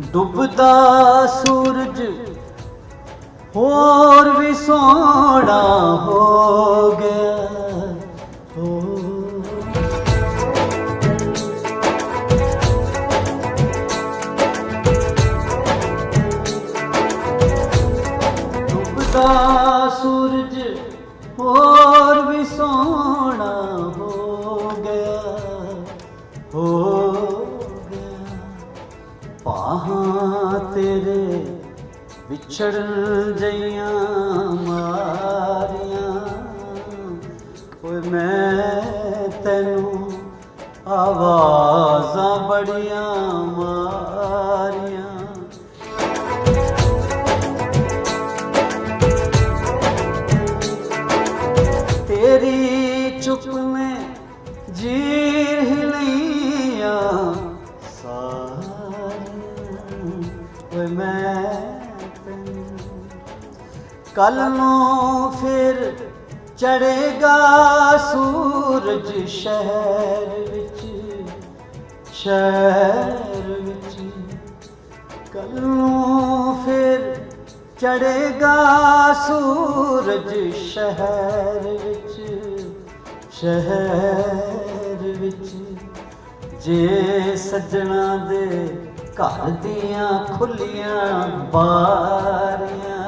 ਡੁੱਬਦਾ ਸੂਰਜ ਹੋਰ ਵੀ ਸੋਹਣਾ ਹੋ ਗਿਆ। ਚੁੱਪ ਮੈਂ ਜੀਰ ਹਿਲੀਆਂ ਸਾਰੀਆਂ ਓਏ ਮੈਂ ਤੈਨੂੰ ਕੱਲ ਨੂੰ ਫਿਰ ਚੜੇਗਾ ਸੂਰਜ ਸ਼ਹਿਰ ਵਿੱਚ। ਸ਼ਹਿਰ ਵਿੱਚ। ਕੱਲ ਨੂੰ ਫਿਰ ਚੜੇਗਾ ਸੂਰਜ ਸ਼ਹਿਰ ਵਿੱਚ। ਸ਼ਹਿਰ ਵਿੱਚ ਜੇ ਸੱਜਣਾ ਦੇ ਘਰ ਦੀਆਂ ਖੁੱਲੀਆਂ ਬਾਰੀਆਂ,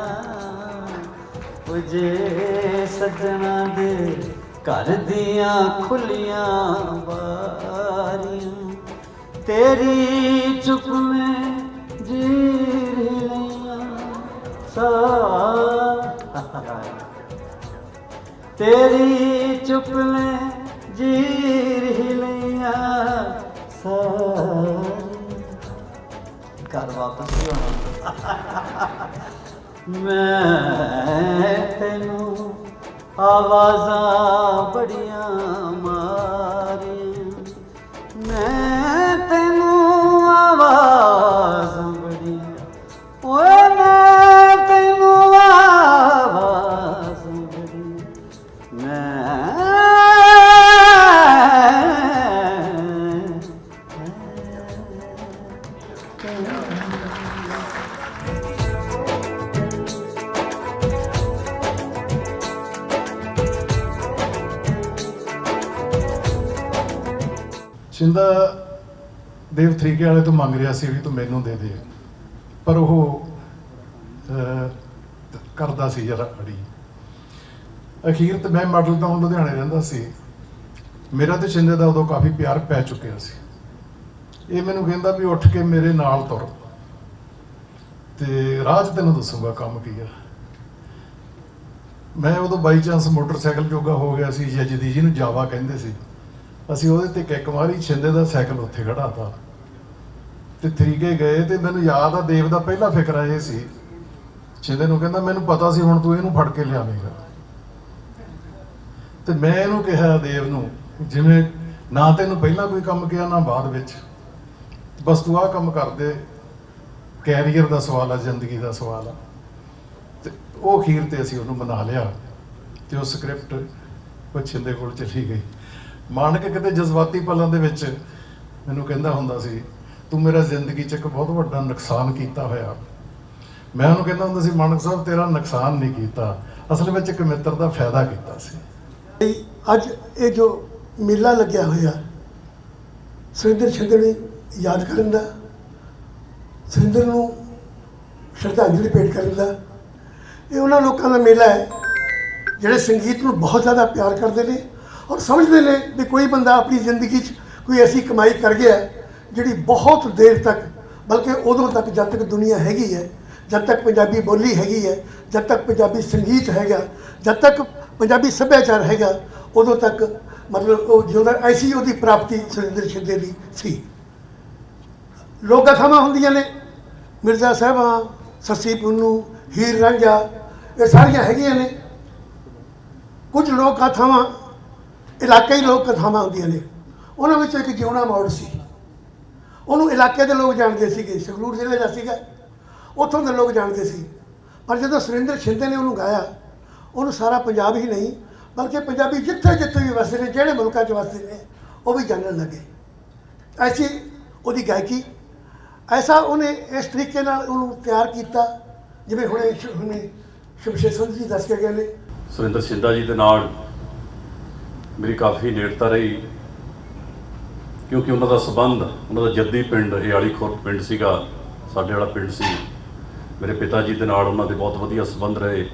ਉਹ ਜੇ ਸੱਜਣਾ ਦੇ ਘਰ ਦੀਆਂ ਖੁੱਲੀਆਂ ਬਾਰੀਆਂ, ਤੇਰੀ ਚੁੱਪ ਮੈਂ ਜੀ ਰਹੀਆਂ ਸਾ ਤੇਰੀ ਚੁੱਪ ਨੇ ਜੀ ਰਹੀਆਂ ਸਾਰੀ। ਘਰ ਵਾਪਸ ਵੀ ਆਉਣਾ ਮੈਂ ਤੈਨੂੰ ਆਵਾਜ਼ਾਂ ਬੜੀਆਂ ਮਾਰੀਆਂ। ਮੈਂ ਤੈਨੂੰ ਆਵਾਜ਼ਾਂ ਬੜੀਆਂ। ਓਏ ਮੈਂ ਤੈਨੂੰ ਆਵਾਜ਼ਾਂ ਬੜੀਆਂ। ਮੈਂ ਸ਼ਿੰਦਾ ਦੇਵ ਤਰੀਕੇ ਵਾਲੇ ਤੋਂ ਮੰਗ ਰਿਹਾ ਸੀ ਵੀ ਤੂੰ ਮੈਨੂੰ ਦੇ ਦੇ। ਪਰ ਉਹ ਕਰਦਾ ਸੀ ਜਰਾ ਅੜੀ। ਅਖੀਰ ਤੇ ਮੈਂ ਮਾਡਲ ਟਾਊਨ ਲੁਧਿਆਣੇ ਰਹਿੰਦਾ ਸੀ। ਮੇਰਾ ਤੇ ਸ਼ਿੰਦੇ ਦਾ ਉਦੋਂ ਕਾਫੀ ਪਿਆਰ ਪੈ ਚੁੱਕਿਆ ਸੀ। ਇਹ ਮੈਨੂੰ ਕਹਿੰਦਾ ਵੀ ਉੱਠ ਕੇ ਮੇਰੇ ਨਾਲ ਤੁਰ। ਤੇ ਰਾਹ 'ਚ ਤੈਨੂੰ ਦੱਸੂਗਾ ਕੰਮ ਕੀ ਆ। ਮੈਂ ਉਦੋਂ ਬਾਈ ਚਾਂਸ ਮੋਟਰਸਾਈਕਲ ਜੋਗਾ ਹੋ ਗਿਆ ਸੀ ਜਦੀ ਜੀ ਨੂੰ ਜਾਵਾ ਕਹਿੰਦੇ ਸੀ। ਅਸੀਂ ਉਹਦੇ ਤੇ ਕਿੱਕ ਮਾਰੀ ਛਿੰਦੇ ਦਾ ਸਾਈਕਲ ਉੱਥੇ ਖੜਾ ਤਾ ਤੇ ਤਰੀਕੇ ਗਏ ਤੇ ਮੈਨੂੰ ਯਾਦ ਆ, ਦੇਵ ਦਾ ਪਹਿਲਾ ਫਿਕਰ ਇਹ ਸੀ। ਛਿੰਦੇ ਨੂੰ ਕਹਿੰਦਾ, ਮੈਨੂੰ ਪਤਾ ਸੀ ਹੁਣ ਤੂੰ ਇਹਨੂੰ ਫੜ ਕੇ ਲਿਆਵੇਂਗਾ। ਤੇ ਮੈਂ ਇਹਨੂੰ ਕਿਹਾ ਦੇਵ ਨੂੰ, ਜਿਵੇਂ ਨਾ ਤੈਨੂੰ ਪਹਿਲਾਂ ਕੋਈ ਕੰਮ ਕਿਹਾ, ਨਾ ਬਾਅਦ ਵਿੱਚ। ਬਸ ਤੂੰ ਆਹ ਕੰਮ ਕਰਦੇ ਕੈਰੀਅਰ ਦਾ ਸਵਾਲ ਆ, ਜ਼ਿੰਦਗੀ ਦਾ ਸਵਾਲ ਆ। ਤੇ ਉਹ ਅਖੀਰ ਤੇ ਅਸੀਂ ਉਹਨੂੰ ਮਨਾ ਲਿਆ ਤੇ ਉਹ ਸਕ੍ਰਿਪਟ ਉਹ ਛਿੰਦੇ ਕੋਲ ਚਲੀ ਗਈ। ਮਾਨਕ ਕਿਤੇ ਜਜ਼ਬਾਤੀ ਪਲਾਂ ਦੇ ਵਿੱਚ ਮੈਨੂੰ ਕਹਿੰਦਾ ਹੁੰਦਾ ਸੀ, ਤੂੰ ਮੇਰਾ ਜ਼ਿੰਦਗੀ 'ਚ ਇੱਕ ਬਹੁਤ ਵੱਡਾ ਨੁਕਸਾਨ ਕੀਤਾ ਹੋਇਆ। ਮੈਂ ਉਹਨੂੰ ਕਹਿੰਦਾ ਹੁੰਦਾ ਸੀ, ਮਾਨਕ ਸਾਹਿਬ, ਤੇਰਾ ਨੁਕਸਾਨ ਨਹੀਂ ਕੀਤਾ। ਅਸਲ ਵਿੱਚ ਇੱਕ ਮਿੱਤਰ ਦਾ ਫਾਇਦਾ ਕੀਤਾ ਸੀ। ਅੱਜ ਇਹ ਜੋ ਮੇਲਾ ਲੱਗਿਆ ਹੋਇਆ, ਸੁਰਿੰਦਰ ਛਿੰਦਰ ਯਾਦ ਕਰਨ ਦਾ ਸੁਰਿੰਦਰ ਨੂੰ ਸ਼ਰਧਾਂਜਲੀ ਭੇਟ ਕਰਨ ਦਾ ਇਹ ਉਹਨਾਂ ਲੋਕਾਂ ਦਾ ਮੇਲਾ ਹੈ, ਜਿਹੜੇ ਸੰਗੀਤ ਨੂੰ ਬਹੁਤ ਜ਼ਿਆਦਾ ਪਿਆਰ ਕਰਦੇ ਨੇ। ਔਰ ਸਮਝਦੇ ਨੇ ਵੀ ਕੋਈ ਬੰਦਾ ਆਪਣੀ ਜ਼ਿੰਦਗੀ 'ਚ ਕੋਈ ਐਸੀ ਕਮਾਈ ਕਰ ਗਿਆ ਜਿਹੜੀ ਬਹੁਤ ਦੇਰ ਤੱਕ, ਬਲਕਿ ਉਦੋਂ ਤੱਕ ਜਦ ਤੱਕ ਦੁਨੀਆ ਹੈਗੀ ਹੈ, ਜਦ ਤੱਕ ਪੰਜਾਬੀ ਬੋਲੀ ਹੈਗੀ ਹੈ, ਜਦ ਤੱਕ ਪੰਜਾਬੀ ਸੰਗੀਤ ਹੈਗਾ, ਜਦ ਤੱਕ ਪੰਜਾਬੀ ਸੱਭਿਆਚਾਰ ਹੈਗਾ, ਉਦੋਂ ਤੱਕ ਮਤਲਬ ਉਹ ਜਿਉਂਦਾ, ਐਸੀ ਉਹਦੀ ਪ੍ਰਾਪਤੀ ਸੁਰਿੰਦਰ ਸ਼ਿੰਦੇ ਦੀ ਸੀ। ਲੋਕ ਕਥਾਵਾਂ ਹੁੰਦੀਆਂ ਨੇ। ਮਿਰਜ਼ਾ ਸਾਹਿਬਾਂ, ਸੱਸੀ ਪੁੰਨੂ, ਹੀਰ ਰਾਂਝਾ, ਇਹ ਸਾਰੀਆਂ ਹੈਗੀਆਂ ਨੇ। ਕੁਝ ਲੋਕ ਕਥਾਵਾਂ ਇਲਾਕਾਈ ਲੋਕ ਕਥਾਵਾਂ ਹੁੰਦੀਆਂ ਨੇ। ਉਹਨਾਂ ਵਿੱਚ ਇੱਕ ਜਿਉਣਾ ਮੋੜ ਸੀ। ਉਹਨੂੰ ਇਲਾਕੇ ਦੇ ਲੋਕ ਜਾਣਦੇ ਸੀਗੇ। ਸੰਗਰੂਰ ਜ਼ਿਲ੍ਹੇ ਦਾ ਸੀਗਾ। ਉੱਥੋਂ ਦੇ ਲੋਕ ਜਾਣਦੇ ਸੀ। ਪਰ ਜਦੋਂ ਸੁਰਿੰਦਰ ਸ਼ਿੰਦੇ ਨੇ ਉਹਨੂੰ ਗਾਇਆ, ਉਹਨੂੰ ਸਾਰਾ ਪੰਜਾਬ ਹੀ ਨਹੀਂ, ਬਲਕਿ ਪੰਜਾਬੀ ਜਿੱਥੇ ਜਿੱਥੇ ਵੀ ਵਸਦੇ ਨੇ, ਜਿਹੜੇ ਮੁਲਕਾਂ 'ਚ ਵਸਦੇ ਨੇ, ਉਹ ਵੀ ਜਾਣਨ ਲੱਗੇ। ਐਸੀ ਉਹਦੀ ਗਾਇਕੀ, ਐਸਾ ਉਹਨੇ ਇਸ ਤਰੀਕੇ ਨਾਲ ਉਹਨੂੰ ਤਿਆਰ ਕੀਤਾ, ਜਿਵੇਂ ਹੁਣੇ ਹੁਣੇ ਸ਼ਮਸ਼ੇਰ ਸਿੰਘ ਜੀ ਦੱਸ ਕੇ ਗਏ ਨੇ। ਸੁਰਿੰਦਰ ਸਿੰਧਾ ਜੀ ਦੇ ਨਾਲ ਮੇਰੀ ਕਾਫੀ ਨੇੜਤਾ ਰਹੀ। ਕਿਉਂਕਿ ਉਹਨਾਂ ਦਾ ਸਬੰਧ, ਉਹਨਾਂ ਦਾ ਜੱਦੀ ਪਿੰਡ, ਇਹ ਹਿਆਲੀ ਖੁਰਦ ਪਿੰਡ ਸੀਗਾ, ਸਾਡੇ ਵਾਲਾ ਪਿੰਡ ਸੀ। ਮੇਰੇ ਪਿਤਾ ਜੀ ਦੇ ਨਾਲ ਉਹਨਾਂ ਦੇ ਬਹੁਤ ਵਧੀਆ ਸਬੰਧ ਰਹੇ।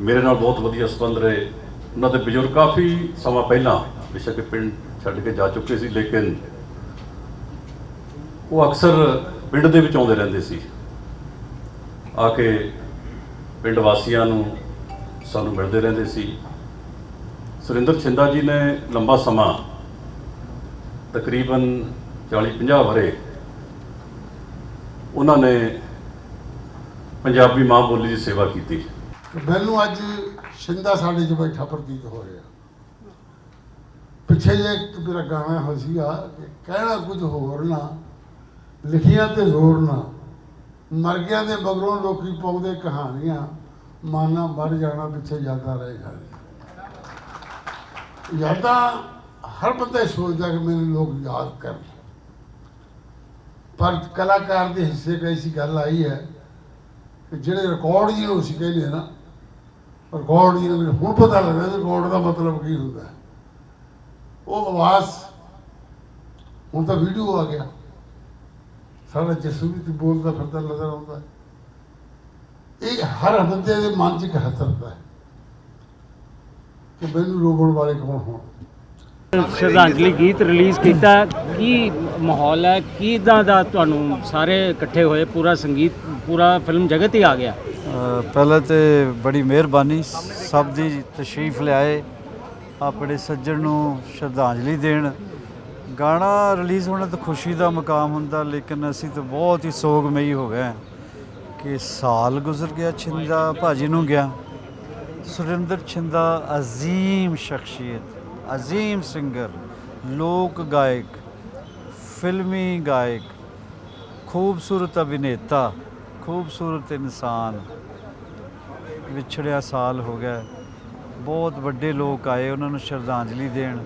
ਮੇਰੇ ਨਾਲ ਬਹੁਤ ਵਧੀਆ ਸਬੰਧ ਰਹੇ। ਉਹਨਾਂ ਦੇ ਬਜ਼ੁਰਗ ਕਾਫੀ ਸਮਾਂ ਪਹਿਲਾਂ ਬੇਸ਼ੱਕ ਪਿੰਡ ਛੱਡ ਕੇ ਜਾ ਚੁੱਕੇ ਸੀ, ਲੇਕਿਨ ਉਹ ਅਕਸਰ ਪਿੰਡ ਦੇ ਵਿੱਚ ਆਉਂਦੇ ਰਹਿੰਦੇ ਸੀ। ਆ ਕੇ ਪਿੰਡ ਵਾਸੀਆਂ ਨੂੰ ਸਾਨੂੰ ਮਿਲਦੇ ਰਹਿੰਦੇ ਸੀ। ਸੁਰਿੰਦਰ ਛਿੰਦਾ ਜੀ ਨੇ ਲੰਬਾ ਸਮਾਂ ਤਕਰੀਬਨ 40-50 ਵਰੇ ਉਹਨਾਂ ਨੇ ਪੰਜਾਬੀ ਮਾਂ ਬੋਲੀ ਦੀ ਸੇਵਾ ਕੀਤੀ। ਮੈਨੂੰ ਅੱਜ ਸ਼ਿੰਦਾ ਸਾਡੇ 'ਚ ਬੈਠਾ ਪ੍ਰਤੀਤ ਹੋ ਰਿਹਾ। ਪਿੱਛੇ ਜੇ ਮੇਰਾ ਗਾਣਾ ਹੋ ਸੀਗਾ ਕਿ ਕਹਿਣਾ ਕੁਝ ਹੋਰ ਨਾ, ਲਿਖੀਆਂ ਤੇ ਜ਼ੋਰ ਨਾ, ਮਰ ਗਿਆ ਦੇ ਮਗਰੋਂ ਲੋਕੀ ਪਾਉਂਦੇ ਕਹਾਣੀਆਂ, ਮਾਨਾ ਮਰ ਜਾਣਾ ਪਿੱਛੇ ਯਾਦਾਂ ਰਹਿ ਜਾਣੀਆਂ ਯਾਦਾਂ ਹਰ ਬੰਦਾ ਸੋਚਦਾ ਕਿ ਮੈਨੂੰ ਲੋਕ ਯਾਦ ਕਰਨ। ਪਰ ਕਲਾਕਾਰ ਦੇ ਹਿੱਸੇ 'ਚ ਐਸੀ ਗੱਲ ਆਈ ਹੈ ਕਿ ਜਿਹੜੇ ਰਿਕਾਰਡ ਜਿਹਨੂੰ ਅਸੀਂ ਕਹਿੰਦੇ ਆ ਨਾ ਰਿਕਾਰਡ ਜਿਹਨੂੰ ਨੂੰ ਹੁਣ ਪਤਾ ਲੱਗਾ ਕਿ ਰਿਕਾਰਡ ਦਾ ਮਤਲਬ ਕੀ ਹੁੰਦਾ ਉਹ ਆਵਾਜ਼, ਹੁਣ ਤਾਂ ਵੀਡੀਓ ਆ ਗਿਆ। ਸਾਡਾ ਜਸੂਰੀ ਤੇ ਬੋਲਦਾ ਫਿਰਦਾ ਨਜ਼ਰ ਆਉਂਦਾ ਇਹ ਹਰ ਬੰਦੇ ਦੇ ਮਨ 'ਚ ਇੱਕ ਹਸਰਤ ਹੈ। ਕਿ ਮੈਨੂੰ ਰੋਕਣ ਵਾਲੇ ਕੌਣ ਹੋਣ? ਸ਼ਰਧਾਂਜਲੀ ਗੀਤ ਰਿਲੀਜ਼ ਕੀਤਾ ਕੀ ਮਾਹੌਲ ਹੈ? ਕਿਦਾਂ ਦਾ ਤੁਹਾਨੂੰ ਸਾਰੇ ਇਕੱਠੇ ਹੋਏ? ਪੂਰਾ ਸੰਗੀਤ ਪੂਰਾ ਫਿਲਮ ਜਗਤ ਹੀ ਆ ਗਿਆ। ਪਹਿਲਾਂ ਤੇ ਬੜੀ ਮਿਹਰਬਾਨੀ। ਸਭ ਦੀ ਤਸ਼ਰੀਫ ਲਿਆਏ। ਆਪਣੇ ਸੱਜਣ ਨੂੰ ਸ਼ਰਧਾਂਜਲੀ ਦੇਣ। ਗਾਣਾ ਰਿਲੀਜ਼ ਹੋਣਾ ਤਾਂ ਖੁਸ਼ੀ ਦਾ ਮਕਾਮ ਹੁੰਦਾ ਲੇਕਿਨ ਅਸੀਂ ਤਾਂ ਬਹੁਤ ਹੀ ਸੋਗਮਈ ਹੋ ਗਏ ਕਿ ਸਾਲ ਗੁਜ਼ਰ ਗਿਆ ਛਿੰਦਾ ਭਾਜੀ ਨੂੰ ਗਿਆ। ਸੁਰਿੰਦਰ ਛਿੰਦਾ ਅਜ਼ੀਮ ਸ਼ਖਸੀਅਤ, ਅਜ਼ੀਮ ਸਿੰਗਰ, ਲੋਕ ਗਾਇਕ, ਫਿਲਮੀ ਗਾਇਕ, ਖੂਬਸੂਰਤ ਅਭਿਨੇਤਾ, ਖੂਬਸੂਰਤ ਇਨਸਾਨ। ਵਿਛੜਿਆ ਸਾਲ ਹੋ ਗਿਆ। ਬਹੁਤ ਵੱਡੇ ਲੋਕ ਆਏ ਉਹਨਾਂ ਨੂੰ ਸ਼ਰਧਾਂਜਲੀ ਦੇਣ।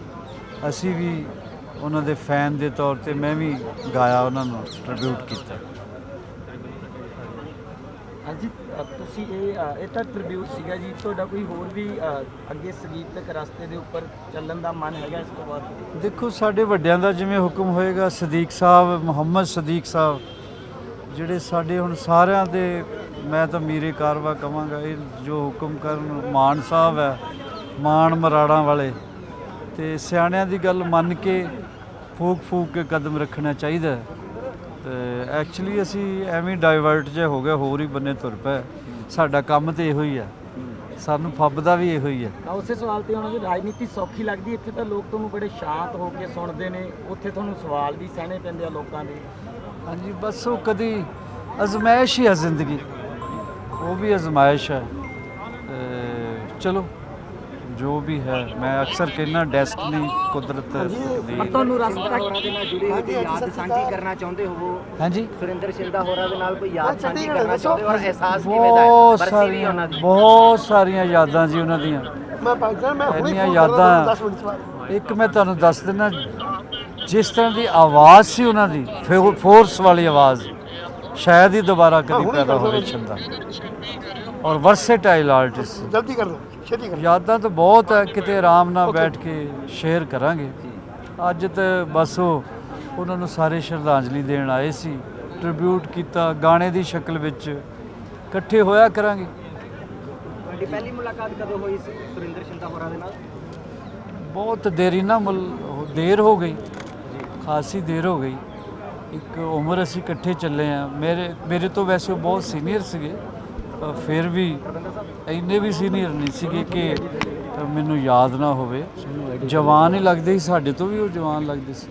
ਅਸੀਂ ਵੀ ਉਹਨਾਂ ਦੇ ਫੈਨ ਦੇ ਤੌਰ ਤੇ ਮੈਂ ਵੀ ਗਾਇਆ ਉਹਨਾਂ ਨੂੰ ਟ੍ਰਿਬਿਊਟ ਕੀਤਾ ਹਾਂਜੀ ਤੁਸੀਂ ਇਹ ਇਹ ਤਾਂ ਟ੍ਰਿਬਿਊਟ ਸੀਗਾ ਜੀ, ਤੁਹਾਡਾ ਕੋਈ ਹੋਰ ਵੀ ਅੱਗੇ ਸੰਗੀਤਕ ਰਸਤੇ ਦੇ ਉੱਪਰ ਚੱਲਣ ਦਾ ਮਨ ਹੈਗਾ ਇਸ ਤੋਂ ਬਾਅਦ ਦੇਖੋ, ਸਾਡੇ ਵੱਡਿਆਂ ਦਾ ਜਿਵੇਂ ਹੁਕਮ ਹੋਏਗਾ, ਸਦੀਕ ਸਾਹਿਬ, ਮੁਹੰਮਦ ਸਦੀਕ ਸਾਹਿਬ, ਜਿਹੜੇ ਸਾਡੇ ਹੁਣ ਸਾਰਿਆਂ ਦੇ, ਮੈਂ ਤਾਂ ਮੀਰੇ ਕਾਰਵਾ ਕਵਾਂਗਾ, ਇਹ ਜੋ ਹੁਕਮ ਕਰਨ ਮਾਨ ਸਾਹਿਬ ਹੈ, ਮਾਨ ਮਰਾੜਾਂ ਵਾਲੇ, ਤੇ ਸਿਆਣਿਆਂ ਦੀ ਗੱਲ ਮੰਨ ਕੇ ਫੂਕ ਫੂਕ ਕੇ ਕਦਮ ਰੱਖਣਾ ਚਾਹੀਦਾ ਹੈ। ਤੇ ਐਕਚੁਅਲੀ ਅਸੀਂ ਐਵੇਂ ਡਾਈਵਰਟ ਜੇ ਹੋ ਗਏ ਹੋਰ ਹੀ ਬੰਨੇ ਤੁਰ ਪਏ। ਸਾਡਾ ਕੰਮ ਤੇ ਇਹੋ ਹੀ ਹੈ ਸਾਨੂੰ ਫੱਬਦਾ ਵੀ ਇਹੋ ਹੀ ਹੈ ਤਾਂ ਉਸੇ ਸਵਾਲ ਤੇ ਉਹਨਾਂ ਦੀ ਰਾਜਨੀਤੀ ਸੌਖੀ ਲੱਗਦੀ ਇੱਥੇ ਤਾਂ ਲੋਕ ਤੁਹਾਨੂੰ ਬੜੇ ਸ਼ਾਂਤ ਹੋ ਕੇ ਸੁਣਦੇ ਨੇ। ਉੱਥੇ ਤੁਹਾਨੂੰ ਸਵਾਲ ਵੀ ਸਹਿਣੇ ਪੈਂਦੇ ਆ ਲੋਕਾਂ ਦੇ। ਹਾਂਜੀ ਬਸ ਉਹ ਕਦੀ ਅਜ਼ਮਾਇਸ਼ ਹੀ ਹੈ ਜ਼ਿੰਦਗੀ। ਉਹ ਵੀ ਅਜ਼ਮਾਇਸ਼ ਹੈ ਚਲੋ। ਜੋ ਵੀ ਹੈ ਮੈਂ ਅਕਸਰ ਕਹਿੰਦਾ ਡੈਸਟਨੀ ਕੁਦਰਤ ਪਰ ਦੀ। ਤੁਹਾਨੂੰ ਰਸਤਾ ਹੋਰਾਂ ਦੇ ਨਾਲ ਜੁੜੀ ਹੋਈ ਕੋਈ ਯਾਦ ਸਾਂਝੀ ਕਰਨਾ ਚਾਹੁੰਦੇ ਹੋ ਹਾਂਜੀ। ਸੁਰਿੰਦਰ ਸ਼ਿੰਦਾ ਹੋਰਾਂ ਦੇ ਨਾਲ ਕੋਈ ਯਾਦ ਸਾਂਝੀ ਕਰਨਾ ਚਾਹੁੰਦੇ ਹੋ ਔਰ ਅਹਿਸਾਸ ਕਿਵੇਂ ਦਾ ਬਹੁਤ ਹੈ? ਬਰਸੀ ਵੀ ਉਹਨਾਂ ਸਾਰੀਆਂ ਦੀ। ਬਹੁਤ ਸਾਰੀਆਂ ਯਾਦਾਂ ਜੀ ਉਹਨਾਂ ਦੀਆਂ। ਮੈਂ ਭਾਈਜਾਨ ਮੈਂ ਹੁਣੇ ਇੰਨੀਆਂ ਫੋਨ ਕਰਦਾ ਯਾਦਾਂ 10 ਮਿੰਟ ਬਾਅਦ ਇੱਕ ਮੈਂ ਤੁਹਾਨੂੰ ਦੱਸ ਦਿੰਦਾ ਜਿਸ ਤਰ੍ਹਾਂ ਦੀ ਆਵਾਜ਼ ਸੀ ਉਹਨਾਂ ਦੀ ਫੋ- ਫੋਰਸ ਵਾਲੀ ਆਵਾਜ਼ ਸ਼ਾਇਦ ਹੀ ਦੁਬਾਰਾ ਕਦੀ ਹੁਣੇ ਪੈਦਾ ਕਰ ਹੋਵੇ। ਛੰਦਾ ਔਰ ਵਰਸੇਟਾਈਲ ਆਰਟਿਸਟ ਜਲਦੀ ਕਰ ਦੋ ਛੇਤੀ ਕਰ ਯਾਦਾਂ ਤਾਂ ਬਹੁਤ ਹੈ ਕਿਤੇ ਆਰਾਮ ਨਾਲ ਬੈਠ ਕੇ ਸ਼ੇਅਰ ਕਰਾਂਗੇ। ਅੱਜ ਤੇ ਬਸ ਉਹ ਉਹਨਾਂ ਨੂੰ ਸਾਰੇ ਸ਼ਰਧਾਂਜਲੀ ਦੇਣ ਆਏ ਸੀ। ਟ੍ਰਿਬਿਊਟ ਕੀਤਾ ਗਾਣੇ ਦੀ ਸ਼ਕਲ ਵਿੱਚ ਇਕੱਠੇ ਹੋਇਆ ਕਰਾਂਗੇ। ਤੁਹਾਡੀ ਪਹਿਲੀ ਮੁਲਾਕਾਤ ਕਦੋਂ ਹੋਈ ਸੀ ਸੁਰਿੰਦਰ ਸ਼ਿੰਦਾ ਹੋਰਾਂ ਦੇ ਨਾਲ? ਬਹੁਤ ਦੇਰੀ ਨਾ ਮੁਲ ਦੇਰ ਹੋ ਗਈ। ਖਾਸੀ ਦੇਰ ਹੋ ਗਈ। ਇੱਕ ਉਮਰ ਅਸੀਂ ਇਕੱਠੇ ਚੱਲੇ ਆ ਮੇਰੇ ਮੇਰੇ ਤੋਂ ਵੈਸੇ ਉਹ ਬਹੁਤ ਸੀਨੀਅਰ ਸੀਗੇ ਪਰ ਫਿਰ ਵੀ ਇੰਨੇ ਵੀ ਸੀਨੀਅਰ ਨਹੀਂ ਸੀਗੇ ਕਿ ਮੈਨੂੰ ਯਾਦ ਨਾ ਹੋਵੇ। ਜਵਾਨ ਹੀ ਲੱਗਦੇ ਸੀ, ਸਾਡੇ ਤੋਂ ਵੀ ਉਹ ਜਵਾਨ ਲੱਗਦੇ ਸੀ।